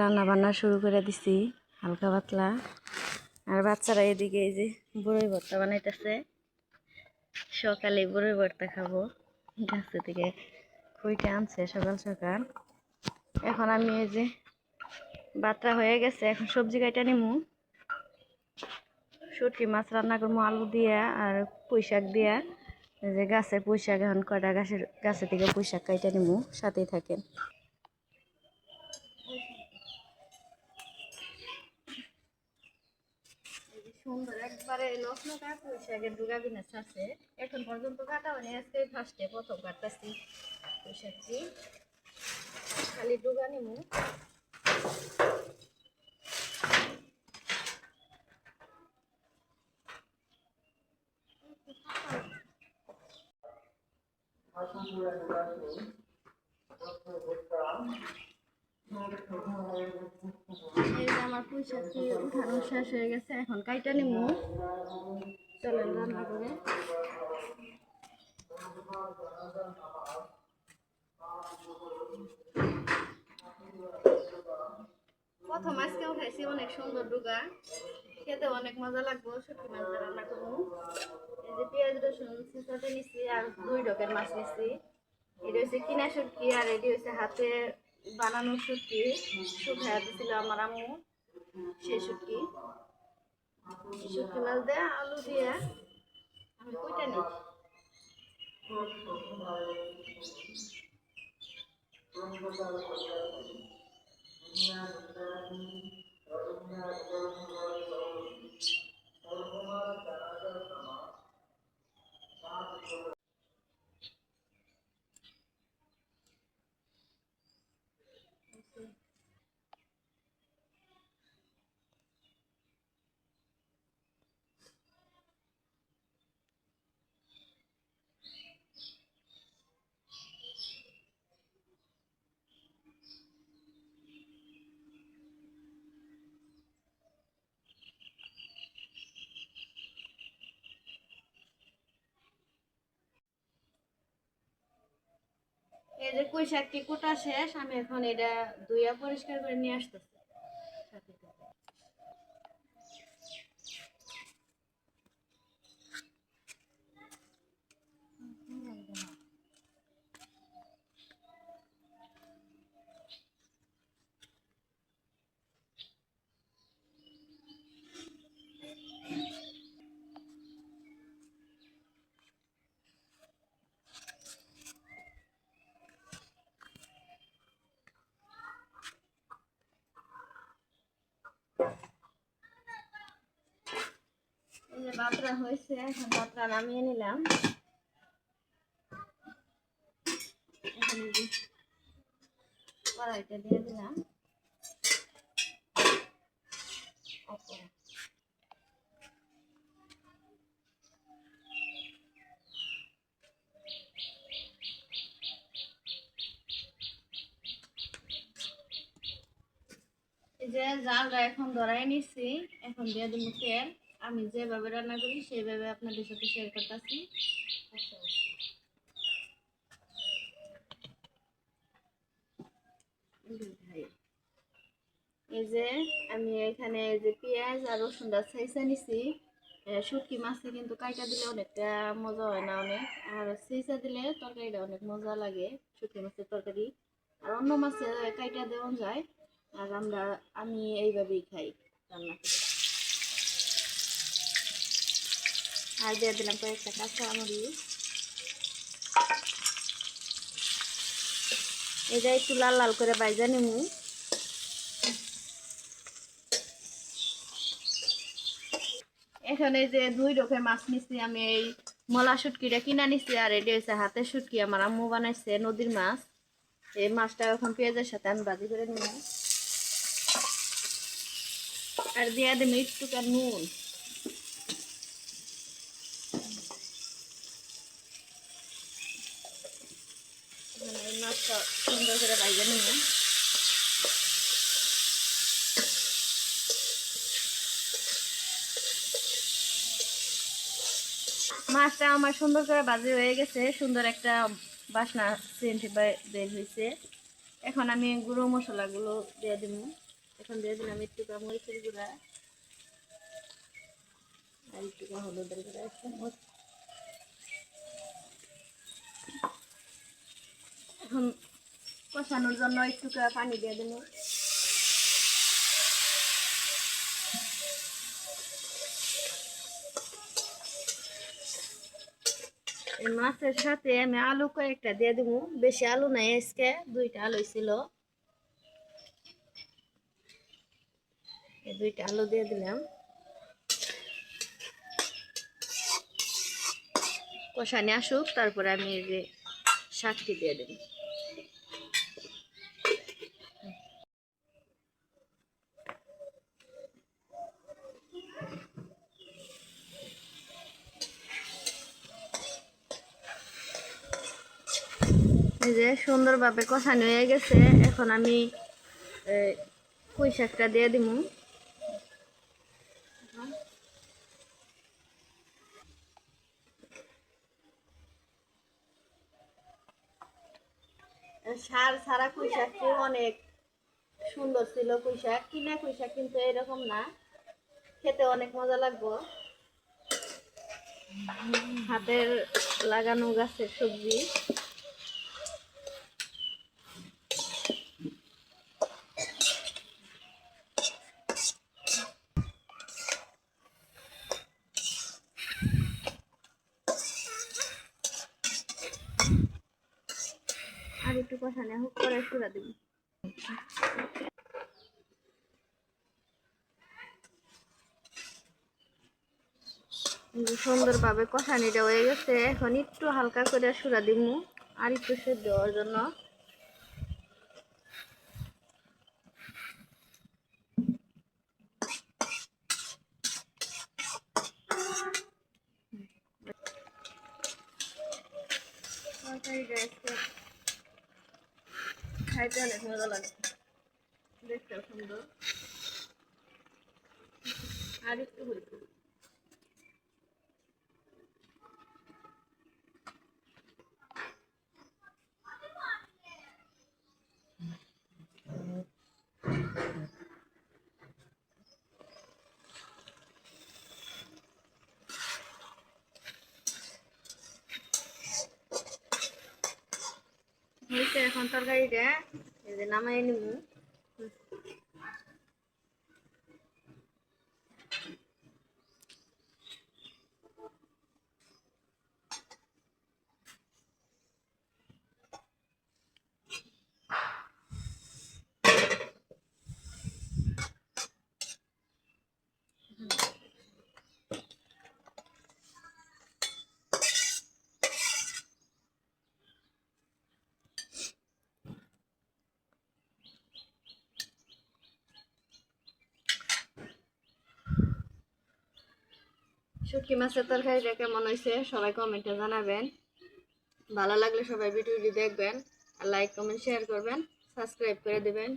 রান্না বান্না শুরু করে দিছি, হালকা পাতলা। আর বাচ্চারা এদিকে এই যে বড়ই ভর্তা বানাইতেছে। সকালে বড়ই ভর্তা খাব। গাছে থেকে খুঁইটে আনছে সকাল সকাল। এখন আমি এই যে বাত্রা হয়ে গেছে, এখন সবজি কাটা নিমু। শুটকি মাছ রান্না করব আলু দিয়া আর পুঁই দিয়া। যে গাছের পুঁই এখন কয়টা গাছের গাছে থেকে পুঁই শাক কাইটা নিমু, সাথেই থাকেন এই যে সুন্দর। একবারে লক্ষ্ণটা পুঁই শাকের ডুগা বিনাশ আছে। এখন পর্যন্ত কাটা হয়নি, আজকে ফার্স্টে প্রথম কাটতেছি। পুঁই খালি ডুগা নিমু। যে আমার পুঁই শাকটি উঠানো শেষ হয়ে গেছে, এখন কাইটা নিমু। চলেন রান্না করে। প্রথম আজকেও খাইছি অনেক সুন্দর ডুগা খেতে অনেক মজা লাগবো শুটকি মাছ রান্না করব। এই যে পেঁয়াজ, রসুন ছিঁচতে নিছি আর দুই ডকের মাছ নিছি। এটা হচ্ছে কিনা শুটকি আর এটি হচ্ছে হাতে বানানো শুটকি শুকাইয়া দিছিল আমার আম্মু সেই শুটকি শুটকি মাছ দিয়ে, আলু দিয়ে। আমি কইটা নিই? এই যে কৈশাখ শাকটি কোটা শেষ আমি এখন এটা ধুইয়া পরিষ্কার করে নিয়ে আসতেছি সাথে সাথে। বাতরা হয়েছে, এখন বাতরা নামিয়ে নিলাম। কড়াইটা দিয়ে দিলাম। যে জালটা এখন ধরাই নিছি, এখন দিয়ে দিব তেল। আমি যেভাবে রান্না করি সেইভাবে আপনাদের সাথে শেয়ার করতেছি। এই যে, আমি এখানে যে পেঁয়াজ আর রসুনটা ছাইসা নিছি। শুটকি মাছে কিন্তু কাইটা দিলে অনেকটা মজা হয় না অনেক? আর ছাইসা দিলে তরকারিটা অনেক মজা লাগে, শুটকি মাছের তরকারি। আর অন্য মাছে কাইটা দেওয়া যায়। আর আমরা, আমি এইভাবেই খাই রান্না করে। আর দিয়ে দিলাম কয়েকটা কাঁচা মরিচ এটা একটু লাল লাল করে বাইজা নিমু। এখানে যে দুই রকমের মাছ নিচ্ছি আমি এই মলা শুটকিটা কিনা নিচ্ছি আর এটা হচ্ছে হাতের শুটকি, আমার আম্মু বানাইছে নদীর মাছ। এই মাছটা এখন পেঁয়াজের সাথে আমি ভাজি করে নিব আর দিয়ে দেবো একটু নুন এখানে এই মাছটা সুন্দর করে বাইরে নিব মাছটা আমার সুন্দর করে বাজে হয়ে গেছে, সুন্দর একটা বাসনা সেন্ট বের হয়েছে। এখন আমি গুঁড়ো মশলাগুলো দিয়ে দিব। এখন দিয়ে দিলাম একটু মরিচের গুঁড়া আর একটু হলুদের গুঁড়া এক এখন কষানোর জন্য একটু পানি দিয়ে দেবো। মাছের সাথে আমি আলু কয়েকটা দিয়ে দেবো। বেশি আলু নাই আজকে, দুইটা আলু ছিল। দুইটা আলু দিয়ে দিলাম। কষানি আসুক, তারপরে আমি যে শাকটি দিয়ে দেবো। এই যে সুন্দরভাবে কষানো হয়ে গেছে এখন আমি এই, পুঁই শাকটা দিয়ে দিব সার সারা পুঁই অনেক সুন্দর ছিল পুঁই কিনা পুঁই কিন্তু এরকম না খেতে অনেক মজা লাগবো। হাতের লাগানো গাছের সবজি। আর একটু কষানে হোক দিব সুন্দরভাবে কষানিটা হয়ে গেছে, এখন একটু হালকা করে সুরা দিব আর একটু সেদ্ধ হওয়ার জন্য তরকারিটা আজকে খাইতে অনেক মজা লাগে। দেখতে সুন্দর। আর একটু হইতো হয়েছে এখন তরকারিটা এই শুটকি মাছের তলখাই দেখে মনে হয়েছে সবাই কমেন্টে জানাবেন। ভালো লাগলে সবাই ভিডিওটি দেখবেন আর লাইক কমেন্ট শেয়ার করবেন। সাবস্ক্রাইব করে দেবেন।